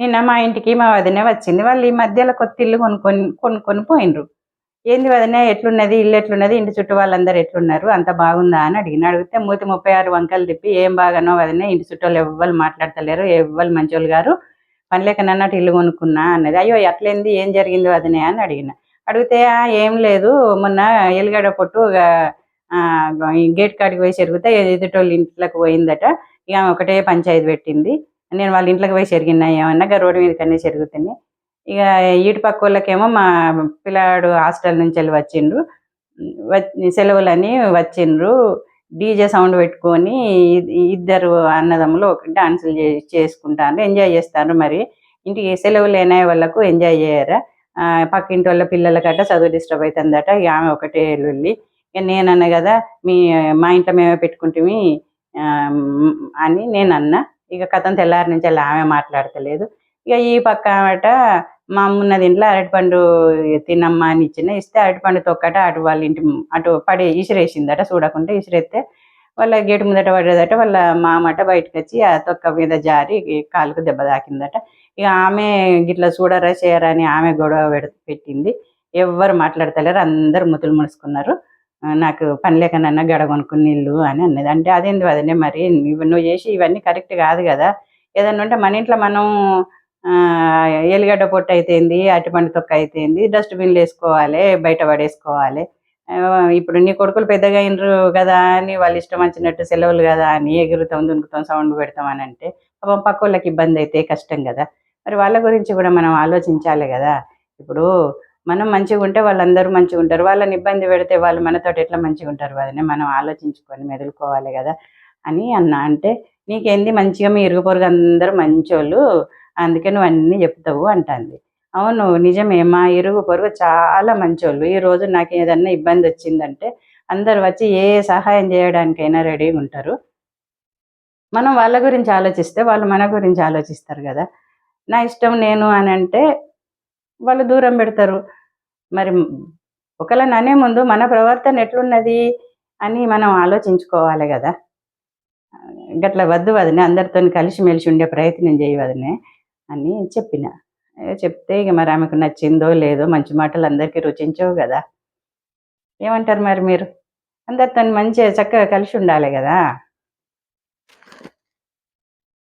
నిన్న మా ఇంటికి మా వదిన వచ్చింది. వాళ్ళు ఈ మధ్యలో కొత్త ఇల్లు కొనుక్కొని కొనుక్కొని పోయినరు ఏంది వదిన ఎట్లున్నది? ఇల్లు ఎట్లున్నది? ఇంటి చుట్టూ వాళ్ళందరూ ఎట్లున్నారు? అంత బాగుందా? అని అడిగిన. అడిగితే మూతి ముప్పై ఆరు వంకలు తిప్పి ఏం బాగానో వదిన ఇంటి చుట్టూ వాళ్ళు ఎవ్వరు మాట్లాడతలేరు. ఎవ్వరు మంచోళ్ళు గారు. పనిలేక నన్నట్టు ఇల్లు కొనుక్కున్నా అన్నది. అయ్యో ఎట్లయింది ఏం జరిగింది వదిన? అని అడిగిన. అడిగితే ఏం లేదు. మొన్న ఎలుగడ పొట్టు గేట్ కాడికి పోయి చెరిగితే ఎదుటోళ్ళ ఇంట్లోకి పోయిందట. ఇక ఒకటే పంచాయతీ పెట్టింది. నేను వాళ్ళ ఇంట్లోకి పోయి చెరిగినా ఏమన్నా రోడ్డు మీద కన్నా చెరుగుతుంది. ఇక ఈటి పక్క వాళ్ళకేమో మా పిల్లాడు హాస్టల్ నుంచి వెళ్ళి వచ్చిండ్రు. వచ్చి- సెలవులని వచ్చిండ్రు. డీజే సౌండ్ పెట్టుకొని ఇద్దరు అన్నదమ్ములు ఒక డాన్సులు చేసుకుంటారు. ఎంజాయ్ చేస్తారు మరి. ఇంటికి సెలవులు లేని వాళ్ళకు ఎంజాయ్ చేయరా. ఆ, పక్కింటి వాళ్ళ పిల్లలకట చదువు డిస్టర్బ్ అవుతుందట ఆమె ఒకటే వెళ్ళి ఇక నేనన్నా కదా మీ మా ఇంట్లో మేమే పెట్టుకుంటే అని నేను అన్నా ఇక కథం తెల్లారి నుంచి అలా ఆమె మాట్లాడతలేదు. ఇక ఈ పక్క ఆమెట మా అమ్మ దీంట్లో ఇంట్లో అరటిపండు తినమ్మా అని ఇచ్చిన ఇస్తే అరటిపండు తొక్కట అటు వాళ్ళ ఇంటి అటు పడి ఇసిరేసిందట చూడకుండా ఇసిరేస్తే వాళ్ళ గేటు ముందట పడేదట వాళ్ళ మామట బయటకు వచ్చి ఆ తొక్క మీద జారి కాలుకు దెబ్బ తాకిందట. ఇక ఆమె గిట్ల చూడరా చేయరా అని ఆమె గొడవ పెట్టింది. ఎవ్వరు మాట్లాడతలేరు అందరు ముతులు ముడుచుకున్నారు. నాకు పని లేక నన్న గడ కొనుక్కుని నీళ్ళు అని అన్నది. అంటే అదేంది అదనే మరి? నువ్వు నువ్వు చేసి ఇవన్నీ కరెక్ట్ కాదు కదా. ఏదన్నా ఉంటే మన ఇంట్లో మనం ఎల్లిగడ్డ పొట్టు అయితేంది అరటిపండు తొక్క అయితేంది డస్ట్బిన్లు వేసుకోవాలి బయట పడేసుకోవాలి. ఇప్పుడు నీ కొడుకులు పెద్దగా అయినరు కదా అని వాళ్ళు ఇష్టం వచ్చినట్టు సెలవులు కదా అని ఎగురుతాం దునుకుతాం సౌండ్ పెడతాం అని అంటే పాపం పక్క వాళ్ళకి ఇబ్బంది అయితే కష్టం కదా. మరి వాళ్ళ గురించి కూడా మనం ఆలోచించాలి కదా. ఇప్పుడు మనం మంచిగా ఉంటే వాళ్ళందరూ మంచిగా ఉంటారు. వాళ్ళని ఇబ్బంది పెడితే వాళ్ళు మనతోటి ఎట్లా మంచిగా ఉంటారు? వాళ్ళని మనం ఆలోచించుకొని మెదులుకోవాలి కదా అని అన్న. అంటే నీకేంది? మంచిగా మీ ఇరుగు పొరుగు అందరూ మంచోళ్ళు. అందుకే నువ్వు అన్నీ చెప్తావు అంటుంది. అవును నిజమే. మా ఇరుగు పొరుగు చాలా మంచోళ్ళు. ఈ రోజు నాకు ఏదన్నా ఇబ్బంది వచ్చిందంటే అందరు వచ్చి ఏ సహాయం చేయడానికైనా రెడీగా ఉంటారు. మనం వాళ్ళ గురించి ఆలోచిస్తే వాళ్ళు మన గురించి ఆలోచిస్తారు కదా. నా ఇష్టం నేను అని అంటే వాళ్ళు దూరం పెడతారు. మరి ఒకవేళ ననే ముందు మన ప్రవర్తన ఎట్లున్నది అని మనం ఆలోచించుకోవాలి కదా. గట్ల వద్దు వదిన అందరితో కలిసిమెలిసి ఉండే ప్రయత్నం చేయవదనే అని చెప్పిన. చెప్తే ఇక మరి ఆమెకు నచ్చిందో లేదో మంచి మాటలు అందరికీ రుచించవు కదా. ఏమంటారు మరి మీరు? అందరితో మంచిగా చక్కగా కలిసి ఉండాలి కదా.